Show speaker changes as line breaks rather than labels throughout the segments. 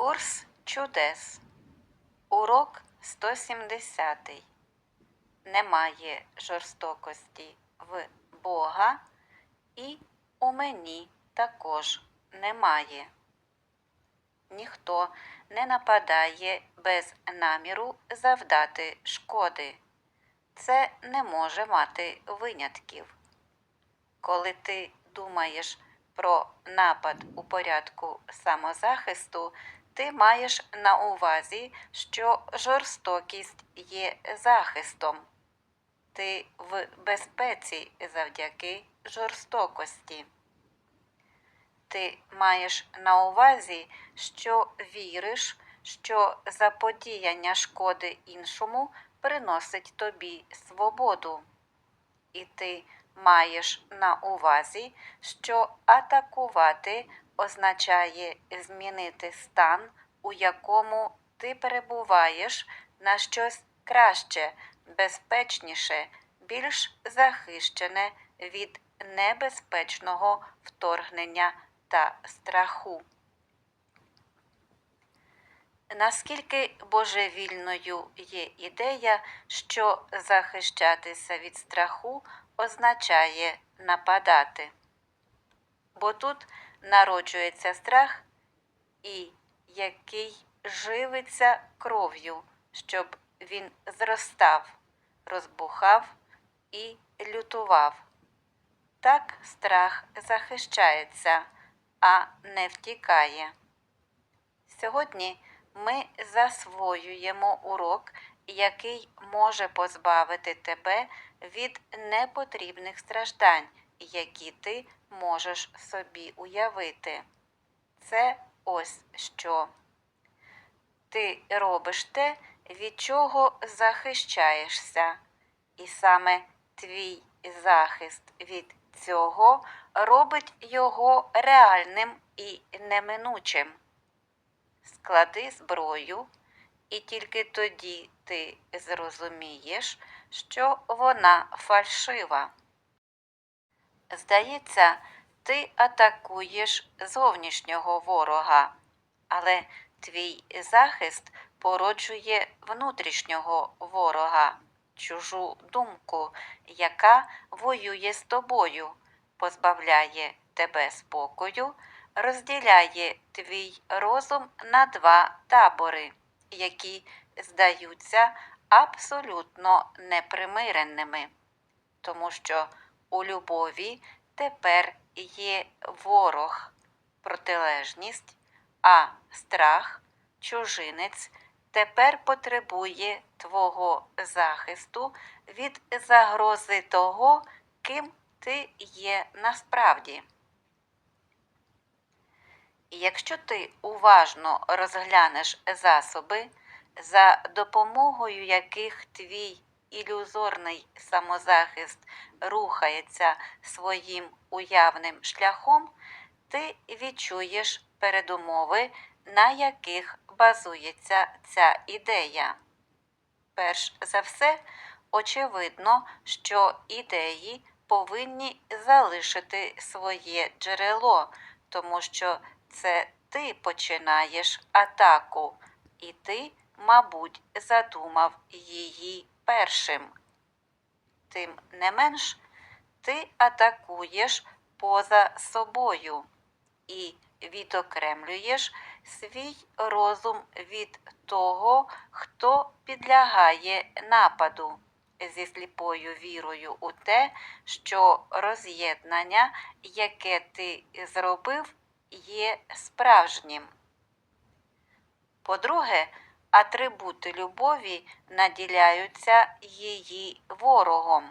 Курс чудес. Урок 170. Немає жорстокості в Бога і у мені також немає. Ніхто не нападає без наміру завдати шкоди. Це не може мати винятків. Коли ти думаєш про напад у порядку самозахисту, ти маєш на увазі, що жорстокість є захистом. Ти в безпеці завдяки жорстокості. Ти маєш на увазі, що віриш, що заподіяння шкоди іншому приносить тобі свободу. І ти маєш на увазі, що атакувати означає змінити стан, у якому ти перебуваєш на щось краще, безпечніше, більш захищене від небезпечного вторгнення та страху. Наскільки божевільною є ідея, що захищатися від страху означає нападати? Бо тут народжується страх, і який живиться кров'ю, щоб він зростав, розбухав і лютував. Так страх захищається, а не втікає. Сьогодні ми засвоюємо урок, який може позбавити тебе від непотрібних страждань, які ти можеш собі уявити. Це ось що. Ти робиш те, від чого захищаєшся, і саме твій захист від цього робить його реальним і неминучим. Склади зброю, і тільки тоді ти зрозумієш, що вона фальшива. Здається, ти атакуєш зовнішнього ворога, але твій захист породжує внутрішнього ворога, чужу думку, яка воює з тобою, позбавляє тебе спокою, розділяє твій розум на два табори, які здаються абсолютно непримиренними, тому що у любові тепер є ворог, протилежність, а страх, чужинець тепер потребує твого захисту від загрози того, ким ти є насправді. Якщо ти уважно розглянеш засоби, за допомогою яких твій ілюзорний самозахист рухається своїм уявним шляхом, ти відчуєш передумови, на яких базується ця ідея. Перш за все, очевидно, що ідеї повинні залишити своє джерело, тому що це ти починаєш атаку, і ти, мабуть, задумав її першим. Тим не менш, ти атакуєш поза собою і відокремлюєш свій розум від того, хто підлягає нападу, зі сліпою вірою у те, що роз'єднання, яке ти зробив, є справжнім. По-друге, атрибути любові наділяються її ворогом,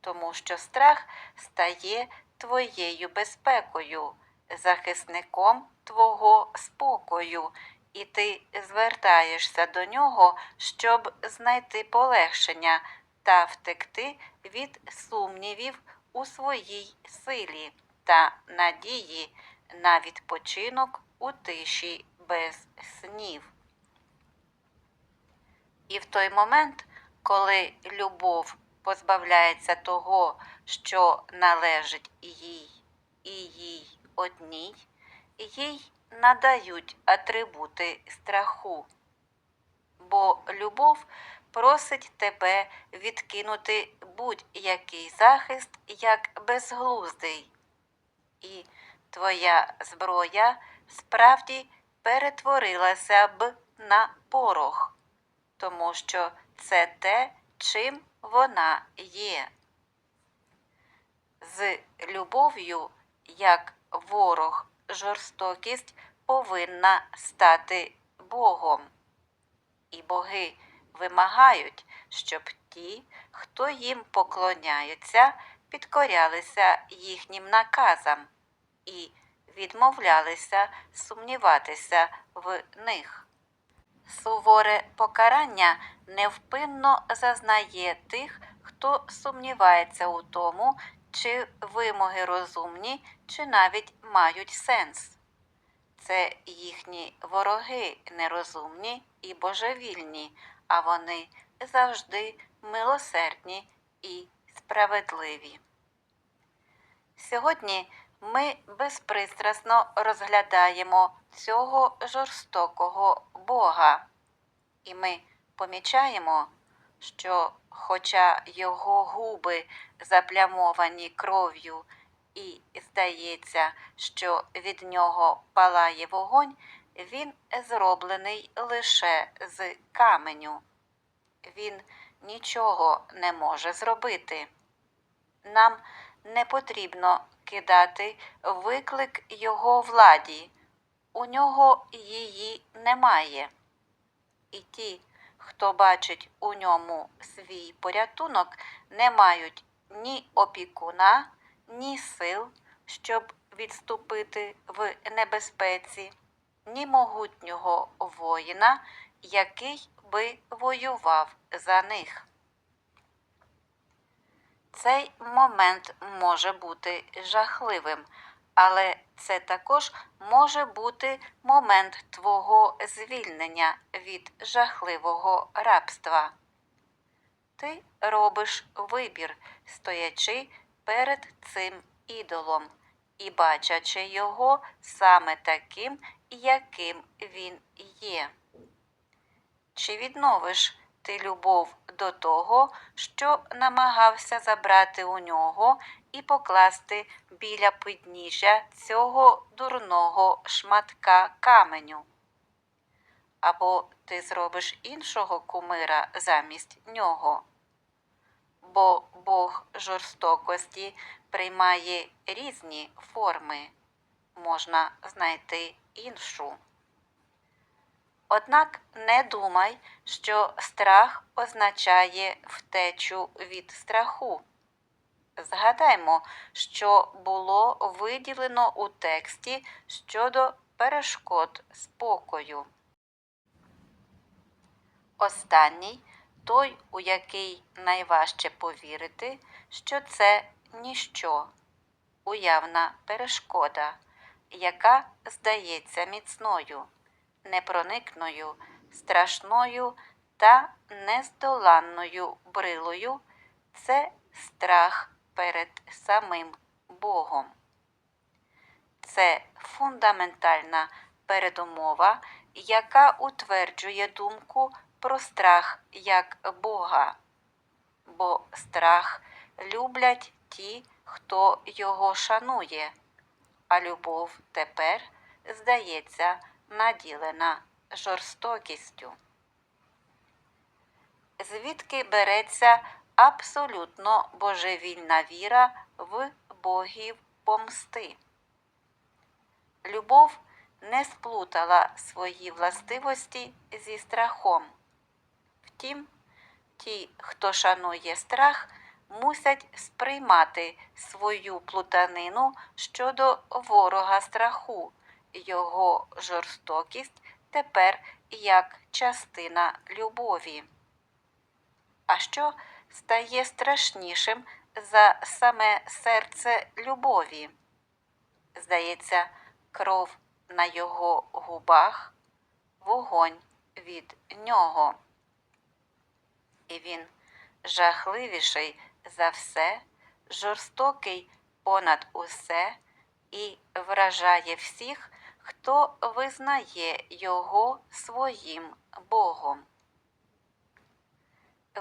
тому що страх стає твоєю безпекою, захисником твого спокою, і ти звертаєшся до нього, щоб знайти полегшення та втекти від сумнівів у своїй силі та надії на відпочинок у тиші без снів. І в той момент, коли любов позбавляється того, що належить їй і їй одній, їй надають атрибути страху. Бо любов просить тебе відкинути будь-який захист як безглуздий, і твоя зброя справді перетворилася б на порох, тому що це те, чим вона є. З любов'ю, як ворог, жорстокість повинна стати Богом. І боги вимагають, щоб ті, хто їм поклоняються, підкорялися їхнім наказам і відмовлялися сумніватися в них. Суворе покарання невпинно зазнає тих, хто сумнівається у тому, чи вимоги розумні, чи навіть мають сенс. Це їхні вороги нерозумні і божевільні, а вони завжди милосердні і справедливі. Сьогодні ми безпристрасно розглядаємо цього жорстокого Бога, і ми помічаємо, що, хоча його губи заплямовані кров'ю, і здається, що від нього палає вогонь, він зроблений лише з каменю. Він нічого не може зробити. Нам не потрібно кидати виклик його владі, у нього її немає. І ті, хто бачить у ньому свій порятунок, не мають ні опікуна, ні сил, щоб відступити в небезпеці, ні могутнього воїна, який би воював за них. Цей момент може бути жахливим, але це також може бути момент твого звільнення від жахливого рабства. Ти робиш вибір, стоячи перед цим ідолом і бачачи його саме таким, яким він є. Чи відновиш ти любов до того, що намагався забрати у нього і покласти біля підніжжя цього дурного шматка каменю? Або ти зробиш іншого кумира замість нього? Бо Бог жорстокості приймає різні форми, можна знайти іншу. Однак не думай, що страх означає втечу від страху. Згадаймо, що було виділено у тексті щодо перешкод спокою. Останній той, у який найважче повірити, що це ніщо, уявна перешкода, яка здається міцною непроникною, страшною та нездоланною брилою це страх перед самим Богом. Це фундаментальна передумова, яка утверджує думку про страх як Бога, бо страх люблять ті, хто його шанує, а любов тепер здається наділена жорстокістю. Звідки береться абсолютно божевільна віра в богів помсти? Любов не сплутала свої властивості зі страхом. Втім, ті, хто шанує страх, мусять сприймати свою плутанину щодо ворога страху його жорстокість тепер як частина любові. А що стає страшнішим за саме серце любові? Здається, кров на його губах, вогонь від нього. І він жахливіший за все, жорстокий понад усе і вражає всіх, хто визнає його своїм Богом.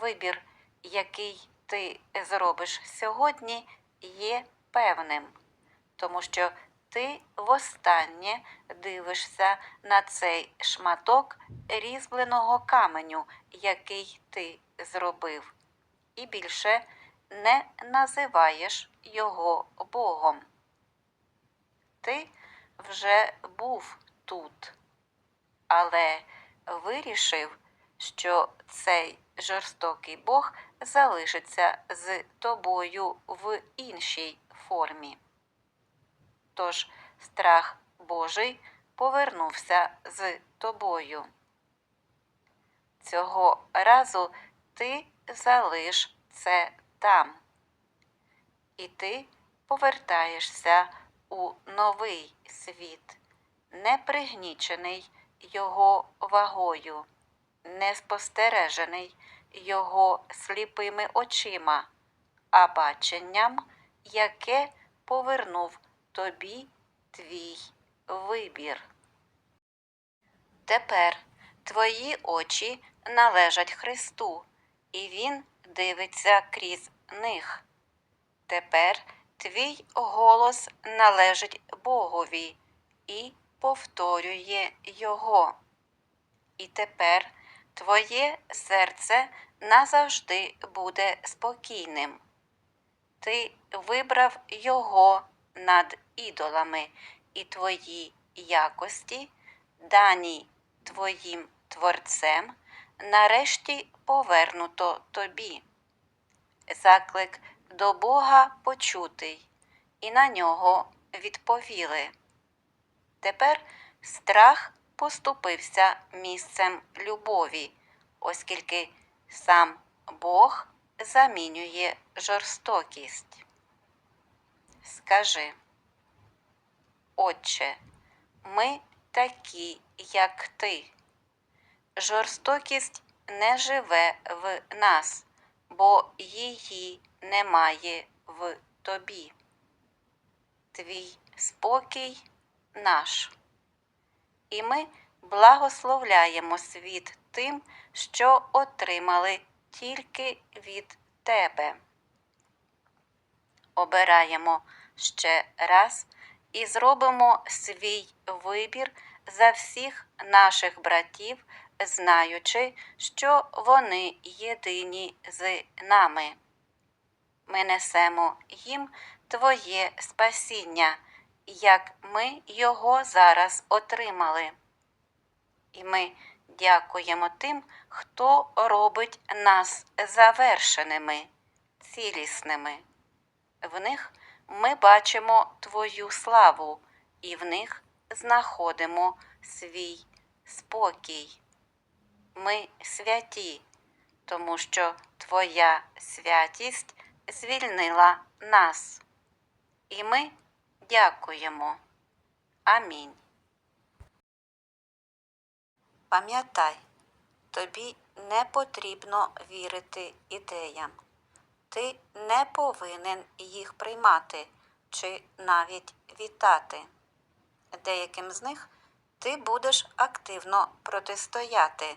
Вибір, який ти зробиш сьогодні, є певним, тому що ти востаннє дивишся на цей шматок різьбленого каменю, який ти зробив, і більше не називаєш його Богом. Вже був тут, але вирішив, що цей жорстокий Бог залишиться з тобою в іншій формі. Тож страх Божий повернувся з тобою. Цього разу ти залиш це там, і ти повертаєшся у новий світ, не пригнічений його вагою, не спостережений його сліпими очима, а баченням, яке повернув тобі твій вибір. Тепер твої очі належать Христу, і Він дивиться крізь них. Тепер твій голос належить Богові і повторює Його. І тепер твоє серце назавжди буде спокійним. Ти вибрав Його над ідолами, і твої якості, дані твоїм Творцем, нарешті повернуто тобі. Заклик до Бога почутий, і на нього відповіли. Тепер страх поступився місцем любові, оскільки сам Бог замінює жорстокість. Скажи, Отче, ми такі, як ти. Жорстокість не живе в нас, бо її немає в тобі. Твій спокій наш. І ми благословляємо світ тим, що отримали тільки від тебе. Обираємо ще раз і зробимо свій вибір за всіх наших братів, знаючи, що вони єдині з нами. Ми несемо їм Твоє спасіння, як ми його зараз отримали. І ми дякуємо тим, хто робить нас завершеними, цілісними. В них ми бачимо Твою славу, і в них знаходимо свій спокій. Ми святі, тому що Твоя святість звільнила нас. І ми дякуємо. Амінь. Пам'ятай, тобі не потрібно вірити ідеям. Ти не повинен їх приймати чи навіть вітати. Деяким з них ти будеш активно протистояти.